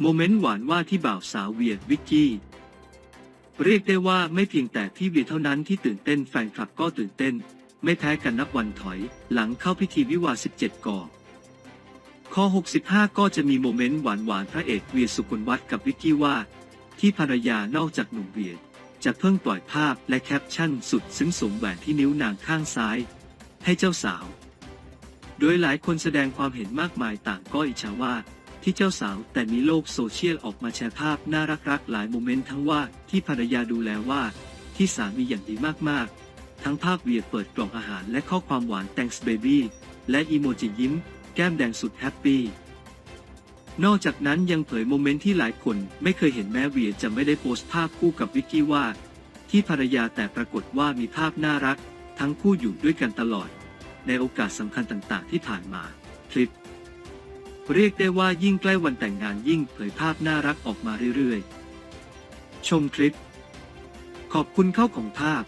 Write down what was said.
โมเมนต์หวานว่าที่บ่าวสาวเวียวิกกี้ เรียกได้ว่าไม่เพียงแต่พี่เวียเท่านั้นที่ตื่นเต้นแฟนคลับก็ตื่นเต้น ไม่แพ้กันนับวันถอยหลังเข้าพิธีวิวาห์17ก่อข้อ 65 ก็จะมีโมเมนต์หวานหวานพระเอกเวียสุกุลวัฒน์กับวิกกี้ว่า ที่ภรรยานอกจากหนุ่มเวียจะเพิ่งปล่อยภาพและแคปชั่นสุดซึ้งสมแหวนที่นิ้วนางข้างซ้าย ให้เจ้าสาว โดยหลายคนแสดงความเห็นมากมายต่างก็อิจฉาว่า ที่เจ้าสาวแต่มีโลกโซเชียลออกมาแชร์ภาพน่ารักๆหลายโมเมนต์ทั้งว่าที่ภรรยาดูแลว่า ที่สามีอย่างดีมากๆ ทั้งภาพเวียเปิดกล่องอาหารและข้อความหวาน thanks baby และอีโมจิยิ้ม แก้มแดงสุดแฮปปี้นอกจากนั้นยังเผยโมเมนต์ที่หลายคนไม่เคยเห็นแม้เวียจะไม่ได้โพสต์ภาพคู่กับวิกกี้ว่า ที่ภรรยาแต่ปรากฏว่ามีภาพน่ารัก ทั้งคู่อยู่ด้วยกันตลอด ในโอกาสสำคัญต่างๆ ที่ผ่านมา คลิป เรียกได้ว่ายิ่งใกล้วันแต่งงานยิ่งเผยภาพน่ารักออกมาเรื่อยๆ ชมคลิป ขอบคุณเข้าของภาพ